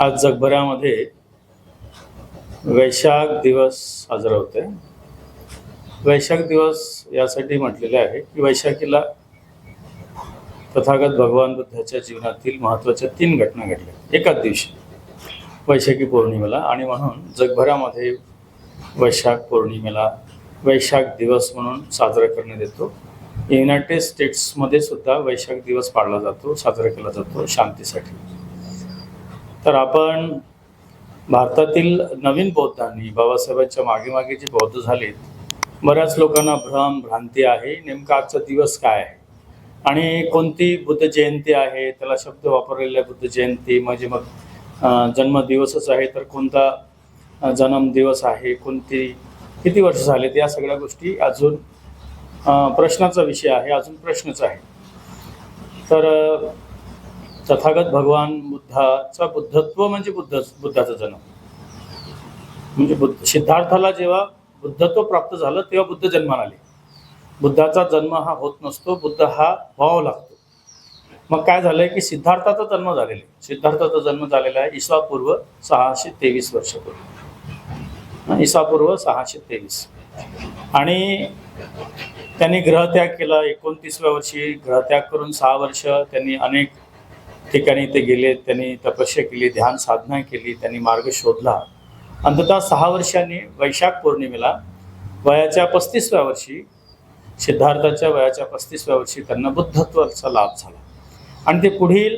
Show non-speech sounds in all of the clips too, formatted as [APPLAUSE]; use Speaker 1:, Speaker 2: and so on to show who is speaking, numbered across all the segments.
Speaker 1: आज जगभरामध्ये वैशाख दिवस साजरा होते वैशाख दिवस यासाठी म्हटलेले आहे की वैशाखीला तथागत भगवान बुद्धाच्या जीवनातील महत्त्वाच्या तीन घटना घडल्या. एकाच दिवशी वैशाखी पौर्णिमेला आणि म्हणून जगभरामध्ये वैशाख पौर्णिमेला वैशाख दिवस म्हणून साजरा करण्यात येतो. युनायटेड स्टेट्समध्ये सुद्धा वैशाख दिवस पाळला जातो साजरा केला जातो शांतीसाठी. तर आपण भारतातील नवीन बौद्धांनी बाबासाहेबांच्या मागे मागे जे बौद्ध झालेत बऱ्याच लोकांना भ्रम भ्रांती आहे. नेमका आजचा दिवस काय आहे? आणि कोणती बुद्ध जयंती आहे? त्याला शब्द वापरलेला आहे बुद्ध जयंती म्हणजे मग जन्मदिवसच आहे तर कोणता जन्मदिवस आहे? कोणती किती वर्ष झालेत? या सगळ्या गोष्टी अजून प्रश्नाचा विषय आहे अजून प्रश्नच आहे. तर तथागत भगवान बुद्धाचा बुद्धत्व म्हणजे बुद्ध बुद्धाचा जन्म. म्हणजे बुद्ध सिद्धार्थाला जेव्हा बुद्धत्व प्राप्त झालं तेव्हा बुद्ध जन्माला आले. बुद्धाचा जन्म हा होत नसतो बुद्ध हा व्हावा लागतो. मग काय झालंय की सिद्धार्थाचा जन्म झालेला आहे. सिद्धार्थाचा जन्म झालेला आहे ईसापूर्व सहाशे तेवीस वर्षापूर्वी. ईसापूर्व सहाशे तेवीस. आणि त्यांनी ग्रहत्याग केला एकोणतीसव्या वर्षी ग्रहत्याग करून सहा वर्ष त्यांनी अनेक ठिकाणी ते गेले त्यांनी तपस्या केली ध्यान साधना केली त्यांनी मार्ग शोधला. अंततः सहा वर्षांनी वैशाख पौर्णिमेला वयाच्या पस्तीसव्या वर्षी सिद्धार्थाच्या वयाच्या पस्तीसव्या वर्षी त्यांना बुद्धत्वाचा लाभ झाला. आणि ते पुढील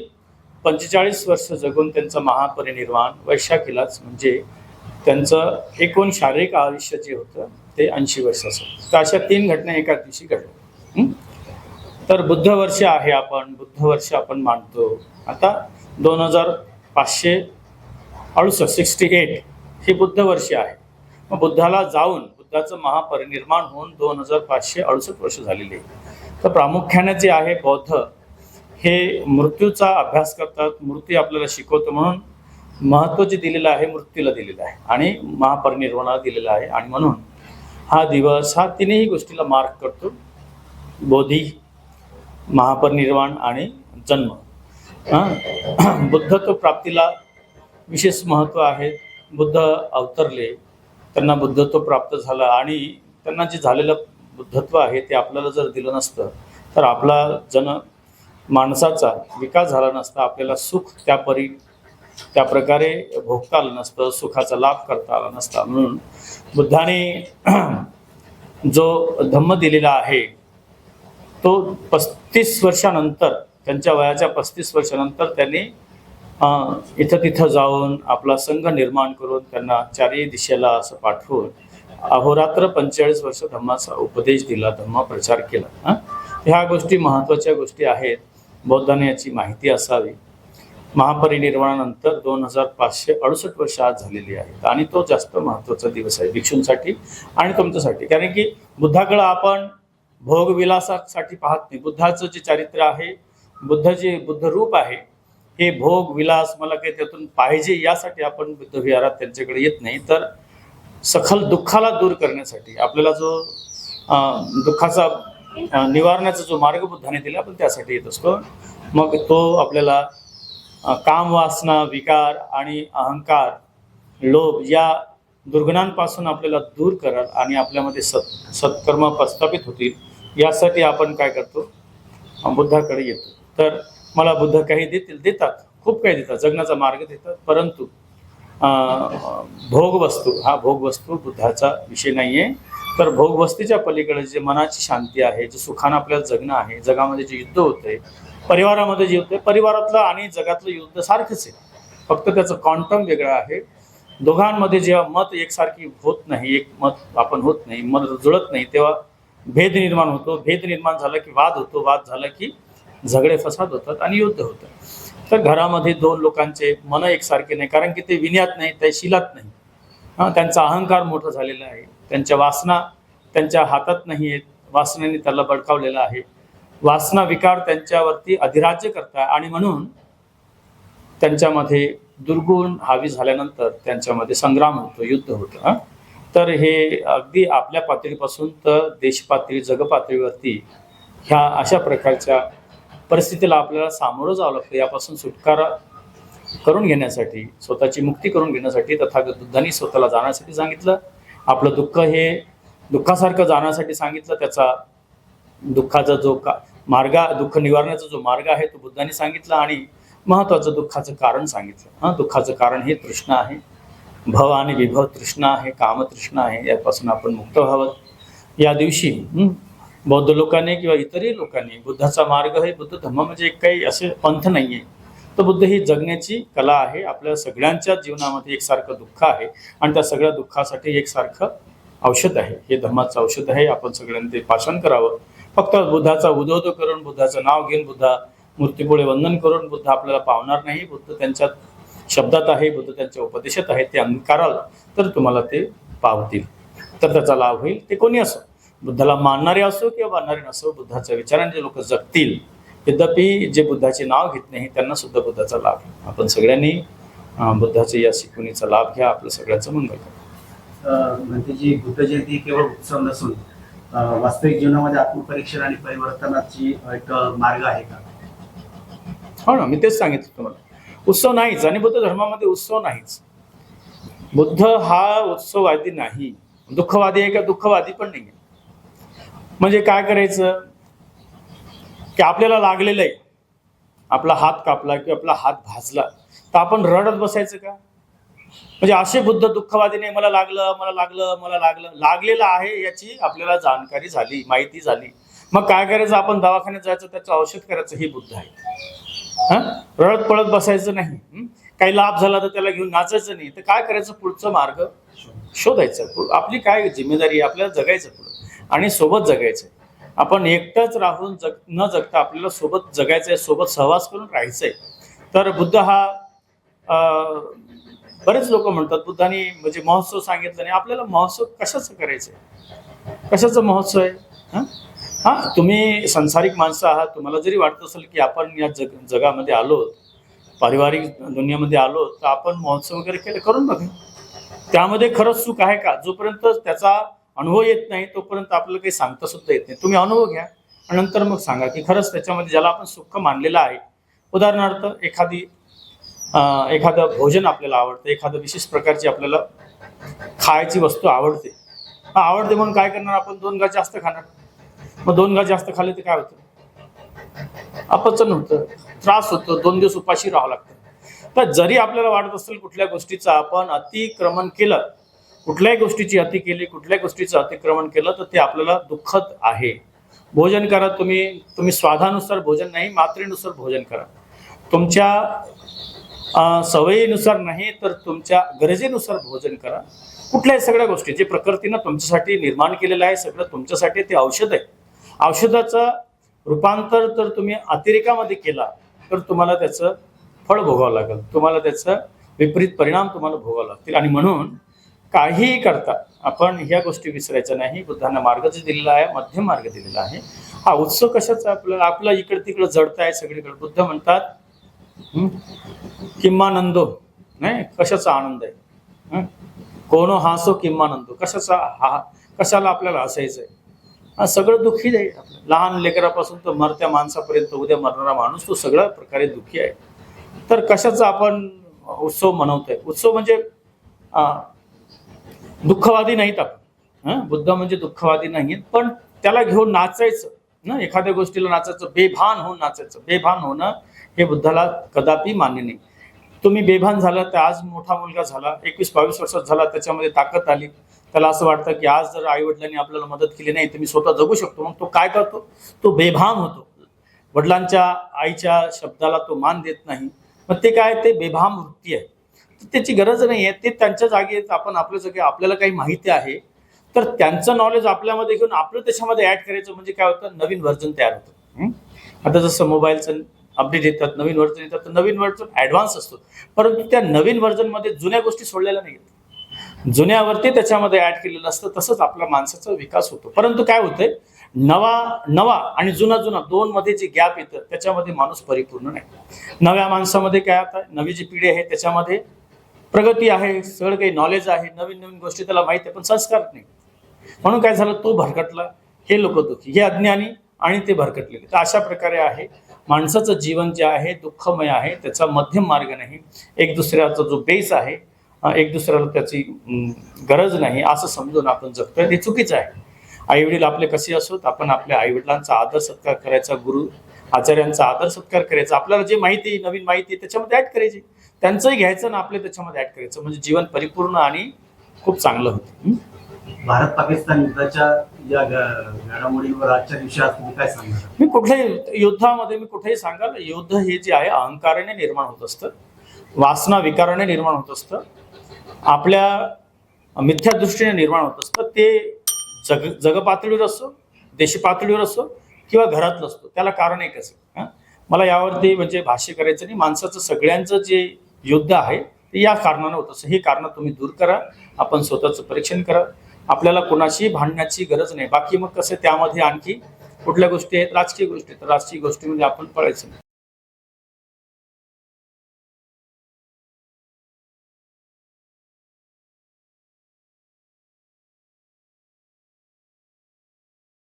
Speaker 1: पंचेचाळीस वर्ष जगून त्यांचं महापरिनिर्वाण वैशाखीलाच म्हणजे त्यांचं एकूण शारीरिक आयुष्य जे होतं ते ऐंशी वर्षाचं तर अशा तीन घटना एका दिवशी घडल्या. तर बुद्ध वर्ष आहे आपण बुद्ध वर्ष आपण मानतो. आता दोन हजार पाचशे अडुसष्ट सिक्स्टी एट ही बुद्ध वर्ष आहे. मग बुद्धाला जाऊन बुद्धाचं महापरिनिर्माण होऊन दोन हजार पाचशे अडुसष्ट वर्ष झालेली आहे. तर प्रामुख्याने जे आहे बौद्ध हे मृत्यूचा अभ्यास करतात मृत्यू आपल्याला शिकवतो म्हणून महत्त्व जे दिलेलं आहे मृत्यूला दिलेलं आहे. आणि महापरिनिर्वाणाला दिलेलं आहे. आणि म्हणून हा दिवस हा तिन्ही गोष्टीला मार्क करतो. बोधी महापरिनिर्वाण आणि जन्म. हां? बुद्धत्व प्राप्तीला विशेष महत्त्व आहे. बुद्ध अवतरले त्यांना बुद्धत्व प्राप्त झालं आणि त्यांना जे झालेलं बुद्धत्व आहे ते आपल्याला जर दिलं नसतं तर आपला जन माणसाचा विकास झाला नसता आपल्याला सुख त्या परी त्या प्रकारे भोगता आलं नसतं सुखाचा लाभ करता आला नसता. म्हणून बुद्धाने [CLEARS THROAT] जो धम्म दिलेला आहे तो पस्तीस वर्षानंतर त्यांच्या वयाच्या पस्तीस वर्षानंतर त्यांनी इथं तिथं जाऊन आपला संघ निर्माण करून त्यांना चारही दिशेला असं पाठवून अहोरात्र पंचेचाळीस वर्ष धम्माचा उपदेश दिला धम्मा प्रचार केला. ह्या गोष्टी महत्त्वाच्या गोष्टी आहेत. बौद्धाने याची माहिती असावी. महापरिनिर्वाणानंतर दोन हजार पाचशे अडुसष्ट वर्ष आज झालेली आहेत आणि तो जास्त महत्त्वाचा दिवस आहे भिक्षूंसाठी आणि तुमच्यासाठी. कारण की बुद्धाकडं आपण भोगविलासासाठी पाहत नाही. बुद्धाचं जे चारित्र्य आहे बुद्ध जे बुद्ध रूप आहे हे भोग विलास मला काही त्यातून पाहिजे यासाठी आपण बुद्धविहारात त्यांच्याकडे येत नाही. तर सखल दुःखाला दूर करण्यासाठी आपल्याला जो दुःखाचा निवारण्याचा जो मार्ग बुद्धाने दिला आपण त्यासाठी येत असतो. मग तो आपल्याला काम वासना विकार आणि अहंकार लोभ या दुर्गुणांपासून आपल्याला दूर कराल आणि आपल्यामध्ये सत् सत्कर्म प्रस्थापित होतील. यासाठी आपण काय करतो? बुद्धाकडे येतो. तर मला बुद्ध काही देतील देतात. खूप काही देतात. जगण्याचा मार्ग देतात. परंतु भोगवस्तू हा भोगवस्तू बुद्धाचा विषय नाही आहे तर भोगवस्तीच्या पलीकडे जे मनाची शांती आहे जे सुखानं आपल्याला जगणं आहे जगामध्ये जे युद्ध होतंय परिवारामध्ये जे होतंय परिवारातलं आणि जगातलं युद्ध सारखंच आहे. फक्त त्याचं क्वांटम वेगळं आहे. दोघांमध्ये जेव्हा मत एकसारखी होत नाही एक मत आपण होत नाही मत जुळत नाही तेव्हा भेद निर्माण होतो भेद निर्माण झाला की वाद होतो वाद झाला की झगडे फसाद होतात आणि युद्ध होतं. तर घरामध्ये दोन लोकांचे मन एकसारखे नाही कारण की ते विनयात नाही ते शिलात नाही. हां त्यांचा अहंकार मोठा झालेला आहे. त्यांच्या वासना त्यांच्या हातात नाही आहेत. वासनेने त्याला बडकावलेला आहे. वासना विकार त्यांच्यावरती अधिराज्य करताय आणि म्हणून त्यांच्यामध्ये दुर्गुण हावी झाल्यानंतर त्यांच्यामध्ये संग्राम होतो युद्ध होतं. हां? तर हे अगदी आपल्या पातळीपासून तर देशपातळी जगपातळीवरती ह्या अशा प्रकारच्या परिस्थितीला आपल्याला सामोरं जावं लागतं. यापासून सुटकारा करून घेण्यासाठी स्वतःची मुक्ती करून घेण्यासाठी तथागत बुद्धांनी स्वतःला जाण्यासाठी सांगितलं. आपलं दुःख हे दुःखासारखं जाण्यासाठी सांगितलं. त्याचा दुःखाचा जो का मार्ग दुःख निवारण्याचा जो मार्ग आहे तो बुद्धांनी सांगितला आणि महत्वाचं दुःखाचं कारण सांगितलं. हां दुःखाचं कारण हे तृष्णा आहे. भव आणि विभव तृष्णा आहे कामतृष्णा आहे यापासून आपण मुक्त व्हावं. या दिवशी बौद्ध लोकांनी किंवा इतरही लोकांनी बुद्धाचा मार्ग हे बुद्ध धम्म म्हणजे एक काही असे पंथ नाही आहे तर बुद्ध ही जगण्याची कला आहे आपल्या सगळ्यांच्या जीवनामध्ये एकसारखं दुःख आहे आणि त्या सगळ्या दुःखासाठी एकसारखं औषध आहे. हे धम्माचं औषध आहे आपण सगळ्यांनी ते पाषण करावं. फक्त बुद्धाचा उदोद करून बुद्धाचं नाव घेऊन बुद्धा मूर्तीपुढे वंदन करून बुद्ध आपल्याला पावणार नाही बुद्ध त्यांच्या शब्दात आहे बुद्ध त्यांच्या उपदेशात आहे ते अंगीकाराल तर तुम्हाला ते पावतील. तर त्याचा लाभ होईल ते कोणी असो. बुद्धाला मानणारे असो किंवा मानणारे नसो बुद्धाच्या विचारांचे जे लोक जगतील यद्यपि जे बुद्धाचे नाव घेत नाही त्यांना सुद्धा बुद्धाचा लाभ. आपण सगळ्यांनी बुद्धाच्या या शिकवणीचा लाभ घ्या आपलं सगळ्यांचं मंगल करा.
Speaker 2: म्हणजे जी बुद्ध जयंती केवळ उत्सव नसून वास्तविक जीवनामध्ये आत्मपरीक्षण आणि परिवर्तनाची एक मार्ग आहे का?
Speaker 1: हो ना मी तेच सांगितलं तुम्हाला. उत्सव नाहीच आणि बुद्ध धर्मामध्ये उत्सव नाहीच. बुद्ध हा उत्सववादी नाही. दुःखवादी आहे का? दुःखवादी पण नाही म्हणजे काय करायचं? की आपल्याला लागलेलं आहे. आपला हात कापला किंवा आपला हात भाजला तर आपण रडत बसायचं का? म्हणजे असे बुद्ध दुःखवादी नाही मला लागलं मला लागलं मला लागलं. लागलेलं आहे याची आपल्याला जाणकारी झाली माहिती झाली. मग काय करायचं? आपण दवाखान्यात जायचं त्याचं औषध करायचं हे बुद्ध आहे. हा? रडत पळत बसायचं नाही. काही लाभ झाला तर त्याला घेऊन नाचायचं नाही. तर काय करायचं पुढचं मार्ग? शोधायचं. आपली काय जिम्मेदारी आपल्याला जगायचं पुढं. आणि सोबत जगायचं आपण एकटंच राहून जग न जगता आपल्याला सोबत जगायचं आहे सोबत सहवास करून राहायचं आहे तर बुद्ध हा बरेच लोक म्हणतात बुद्धाने म्हणजे महोत्सव सांगितलं नाही. आपल्याला महोत्सव कशाचं करायचं आहे कशाचा महोत्सव आहे? हां? हां तुम्ही संसारिक माणसं आहात. तुम्हाला जरी वाटत असेल की आपण या जग जगामध्ये आलो पारिवारिक दुनियामध्ये आलो तर आपण महोत्सव वगैरे केले करून बघा. त्यामध्ये खरंच सुख आहे का? जोपर्यंत त्याचा अनुभव येत नाही तोपर्यंत आपल्याला काही सांगता सुद्धा येत नाही. तुम्ही अनुभव घ्या. आणि नंतर मग सांगा की खरंच त्याच्यामध्ये ज्याला आपण सुख मानलेलं आहे उदाहरणार्थ एखादी एखादं भोजन आपल्याला आवडतं एखादं विशेष प्रकारची आपल्याला खायची वस्तू आवडते. आवडते म्हणून काय करणार? आपण दोन गा जास्त खाणार. मग दोन घास जास्त खाल्ले तर काय होतं? अपचन होतं. त्रास होतो. दोन दिवस उपाशी राहावं लागतं. तर जरी आपल्याला वाटत असेल कुठल्या गोष्टीचं आपण अतिक्रमण केलं कुठल्याही गोष्टीची अति केली कुठल्याही गोष्टीचं अतिक्रमण केलं तर ते आपल्याला दुःखद आहे. भोजन करा तुम्ही. तुम्ही स्वादानुसार भोजन नाही मात्रेनुसार भोजन करा. तुमच्या सवयीनुसार नाही तर तुमच्या गरजेनुसार भोजन करा. कुठल्याही सगळ्या गोष्टी जे प्रकृतीनं तुमच्यासाठी निर्माण केलेलं आहे सगळं तुमच्यासाठी ते औषध आहे. औषधाचं रूपांतर जर तुम्ही अतिरेकामध्ये केला तर तुम्हाला त्याचं फळ भोगावं लागेल. तुम्हाला त्याचं विपरीत परिणाम तुम्हाला भोगावं लागतील. आणि म्हणून काहीही करता आपण ह्या गोष्टी विसरायच्या नाही. बुद्धांना मार्ग दिलेला आहे मध्यम मार्ग दिलेला आहे. हा उत्सव कशाचा आपल्याला आपला इकडे तिकडे जडत आहे सगळीकडे. बुद्ध म्हणतात किमानंदो नाही कशाचा आनंद आहे? कोण हासो किमानंदो कशाचा हा कशाला आपल्याला हसायचं आहे सगळं दुःखी आहे आपलं. लहान लेकरापासून तर मरत्या माणसापर्यंत उद्या मरणारा माणूस तो सगळ्या प्रकारे दुःखी आहे. तर कशाचा आपण उत्सव मनवतोय? उत्सव म्हणजे दुःखवादी नाहीत आपण. बुद्ध म्हणजे दुःखवादी नाहीत पण त्याला घेऊन नाचायचं ना एखाद्या गोष्टीला नाचायचं बेभान होऊन नाचायचं. बेभान होणं हे बुद्धाला कदापि मान्य नाही. तुम्ही बेभान झाला तर आज मोठा मुलगा झाला एकवीस बावीस वर्षात झाला त्याच्यामध्ये ताकद आली. त्याला असं वाटतं की आज जर आई वडिलांनी आपल्याला मदत केली नाही तर मी स्वतः जगू शकतो. मग तो काय करतो? तो बेभान होतो. वडिलांच्या आईच्या शब्दाला तो मान देत नाही. मग ते काय? ते बेभाम वृत्ती आहे. तर त्याची गरज नाही आहे. ते त्यांच्या जागेत आपण आपल्या जागी आपल्याला काही माहिती आहे. तर त्यांचं नॉलेज आपल्यामध्ये घेऊन आपलं त्याच्यामध्ये ऍड करायचं म्हणजे काय होतं? नवीन व्हर्जन तयार होतं. आता जसं मोबाईलचं अपडेट येतात नवीन व्हर्जन येतात तर नवीन व्हर्जन ॲडव्हान्स असतो. परंतु त्या नवीन व्हर्जनमध्ये जुन्या गोष्टी सोडलेल्या नाहीत जुन्यावरती त्याच्यामध्ये ऍड केलेलं असतं तसंच आपला माणसाचा विकास होतो. परंतु काय होतंय? नवा नवा आणि जुना जुना दोन मध्ये जे गॅप येतं त्याच्यामध्ये माणूस परिपूर्ण नाही. नव्या माणसामध्ये काय आता? नवी जी पिढी आहे त्याच्यामध्ये प्रगती आहे सगळं काही नॉलेज आहे नवीन नवीन गोष्टी त्याला माहिती आहे पण संस्कार नाही. म्हणून काय झालं? तो भरकटला. हे लोक दुःखी. हे अज्ञानी आणि ते भरकटलेले. तर अशा प्रकारे आहे. माणसाचं जीवन जे आहे दुःखमय आहे त्याचा मध्यम मार्ग नाही. एक दुसऱ्याचा जो बेस आहे एक दुसऱ्याला त्याची गरज नाही असं समजून आपण जगतोय. ते चुकीचं आहे. आईवडील आपले कसे असोत आपण आपल्या आईवडिलांचा आदर सत्कार करायचा गुरु आचार्यांचा आदर सत्कार करायचा. आपल्याला जे माहिती नवीन माहिती आहे त्याच्यामध्ये ऍड करायची. त्यांचंही घ्यायचं ना आपले त्याच्यामध्ये ऍड करायचं. म्हणजे जीवन परिपूर्ण आणि खूप चांगलं होतं.
Speaker 2: भारत पाकिस्तान युद्धाच्या या घडामोडीवर घडामोडींवर आजच्या दिवशी आज तुम्ही काय सांगणार
Speaker 1: मी कुठल्याही युद्धामध्ये मी कुठेही सांगाल युद्ध हे जे आहे अहंकाराने निर्माण होत असतं. वासना विकाराने निर्माण होत असतं. आपल्या मिथ्या दृष्टीने निर्माण होत असतं. ते जग जगपातळीवर असो देशी पातळीवर असो किंवा घरातलं असतो त्याला कारण एकच आहे मला यावरती म्हणजे भाष्य करायचं नाही. माणसाचं सगळ्यांचं जे युद्ध आहे ते या कारणानं होत असतं. ही कारणं तुम्ही दूर करा. आपण स्वतःचं परीक्षण करा. आपल्याला कोणाशी भांडण्याची गरज नाही. बाकी मग कसं त्यामध्ये आणखी कुठल्या गोष्टी आहेत? राजकीय गोष्टी आहेत. तर राजकीय गोष्टीमध्ये आपण पळायचं नाही.